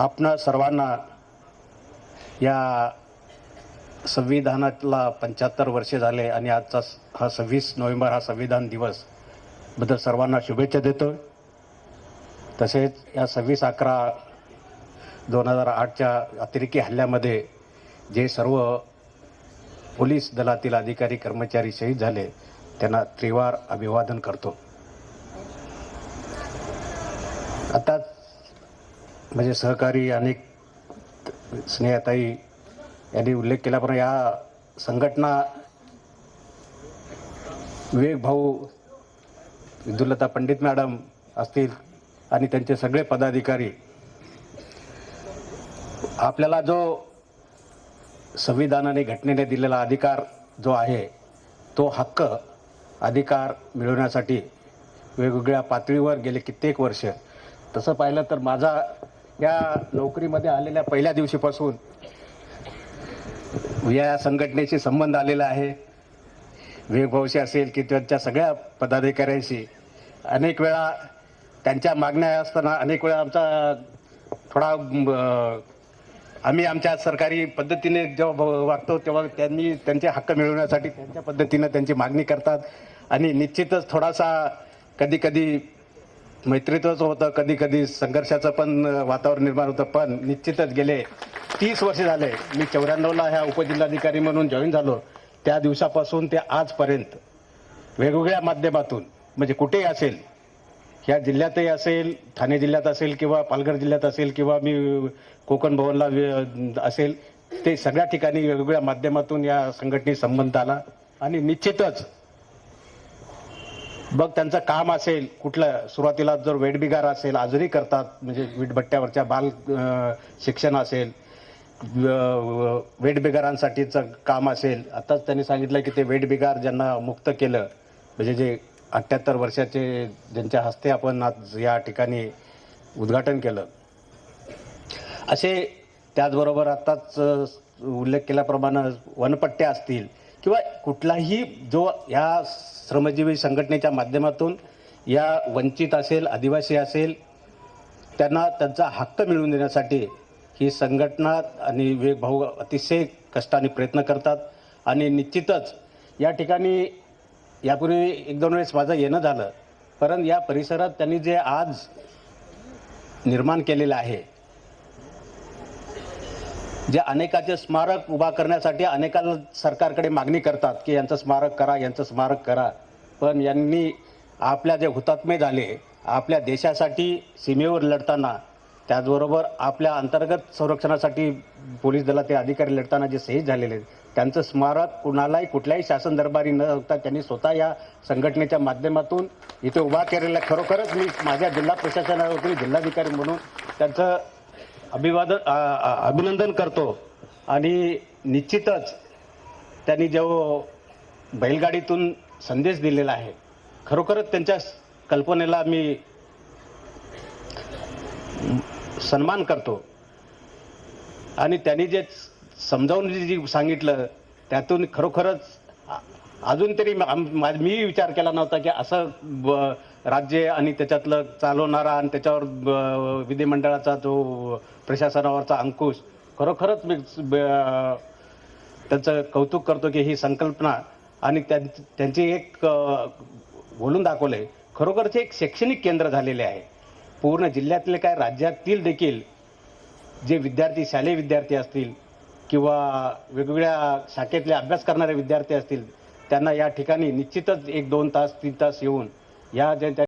आपणा सर्वांना या संविधानातला पंच्याहत्तर वर्षे झाले आणि आजचा स- हा सव्वीस नोव्हेंबर हा संविधान दिवसबद्दल सर्वांना शुभेच्छा देतो. तसेच या सव्वीस अकरा दोन हजार आठच्या अतिरेकी हल्ल्यामध्ये जे सर्व पोलीस दलातील अधिकारी कर्मचारी शहीद झाले त्यांना त्रिवार अभिवादन करतो. आताच म्हणजे सहकारी अनेक स्नेहताई यांनी उल्लेख केल्याप्रमाणे या संघटना विवेक भाऊ विदुलता पंडित मॅडम असतील आणि त्यांचे सगळे पदाधिकारी आपल्याला जो संविधानाने घटनेने दिलेला अधिकार जो आहे तो हक्क अधिकार मिळवण्यासाठी वेगवेगळ्या पातळीवर गेले कित्येक वर्ष. तसं पाहिलं तर माझा या नोकरीमध्ये आलेल्या पहिल्या दिवशीपासून या संघटनेशी संबंध आलेला आहे. वेगभावशी असेल की त्यांच्या सगळ्या पदाधिकाऱ्यांशी. अनेक वेळा त्यांच्या मागण्या असताना अनेक वेळा आमचा थोडा आम्ही आमच्या सरकारी पद्धतीने जेव्हा ब- वागतो तेव्हा त्यांनी त्यांचे हक्क मिळवण्यासाठी त्यांच्या पद्धतीनं त्यांची मागणी करतात. आणि निश्चितच थोडासा कधी कधी मैत्रीत्वच होतं कधी कधी संघर्षाचं पण वातावरण निर्माण होतं पण निश्चितच गेले तीस वर्ष झाले. मी चौऱ्याण्णवला ह्या उपजिल्हाधिकारी म्हणून जॉईन झालो. त्या दिवसापासून ते आजपर्यंत वेगवेगळ्या माध्यमातून म्हणजे कुठेही असेल ह्या जिल्ह्यातही असेल ठाणे जिल्ह्यात असेल किंवा पालघर जिल्ह्यात असेल किंवा मी कोकण भवनला असेल ते सगळ्या ठिकाणी वेगवेगळ्या माध्यमातून या संघटनेशी संबंध आला. आणि निश्चितच बघ त्यांचं काम असेल कुठलं सुरुवातीला जर वेटबिगार असेल आजरी करतात म्हणजे वीटभट्ट्यावरच्या बाल शिक्षण असेल वेटबिगारांसाठीचं काम असेल आताच त्यांनी सांगितलं की ते वेटबिगार ज्यांना मुक्त केलं म्हणजे जे अठ्ठ्याहत्तर वर्षाचे ज्यांच्या हस्ते आपण आज या ठिकाणी उद्घाटन केलं. असे त्याचबरोबर आत्ताच उल्लेख केल्याप्रमाणे वनपट्ट्या असतील किंवा कुठलाही जो या श्रमजीवी संघटनेच्या माध्यमातून या वंचित असेल आदिवासी असेल त्यांना त्यांचा हक्क मिळवून देण्यासाठी ही संघटना आणि विवेक भाऊ अतिशय कष्टाने प्रयत्न करतात. आणि निश्चितच या ठिकाणी यापूर्वी एक दोन वेळेस माझं येणं झालं परंतु या परिसरात त्यांनी जे आज निर्माण केलेलं आहे जे अनेकाचे स्मारक उभा करण्यासाठी अनेकाला सरकारकडे मागणी करतात की यांचं स्मारक करा यांचं स्मारक करा पण यांनी आपल्या जे हुतात्मे झाले आपल्या देशासाठी सीमेवर लढताना त्याचबरोबर आपल्या अंतर्गत संरक्षणासाठी पोलीस दलाचे अधिकारी लढताना जे शहीद झालेले आहेत, त्यांचं स्मारक कुणालाही कुठल्याही शासन दरबारी न होता त्यांनी स्वतः या संघटनेच्या माध्यमातून इथे उभा केलेला आहे. खरोखरच मी माझ्या जिल्हा प्रशासनावरती जिल्हाधिकारी म्हणून त्यांचं अभिवादन अभिनंदन करतो. आणि निश्चितच त्यांनी जो बैलगाडीतून संदेश दिलेला आहे खरोखरच त्यांच्या कल्पनेला मी सन्मान करतो. आणि त्यांनी जे समजावून जे सांगितलं त्यातून खरोखरच अजून तरी म- मी विचार केला नव्हता की असं ब- राज्य आणि त्याच्यातलं चालवणारा आणि त्याच्यावर ब- विधिमंडळाचा जो प्रशासनावरचा अंकुश खरोखरच मी ब- त्याचं कौतुक करतो की ही संकल्पना आणि त्या त्यांची एक बोलून दाखवलंय खरोखरच एक शैक्षणिक केंद्र झालेले आहे. पूर्ण जिल्ह्यातले काय राज्यातील देखील जे विद्यार्थी शालेय विद्यार्थी असतील किंवा वेगवेगळ्या शाखेतले अभ्यास करणारे विद्यार्थी असतील त्यांना या ठिकाणी निश्चितच एक दोन तास तीन तास येऊन या ज्या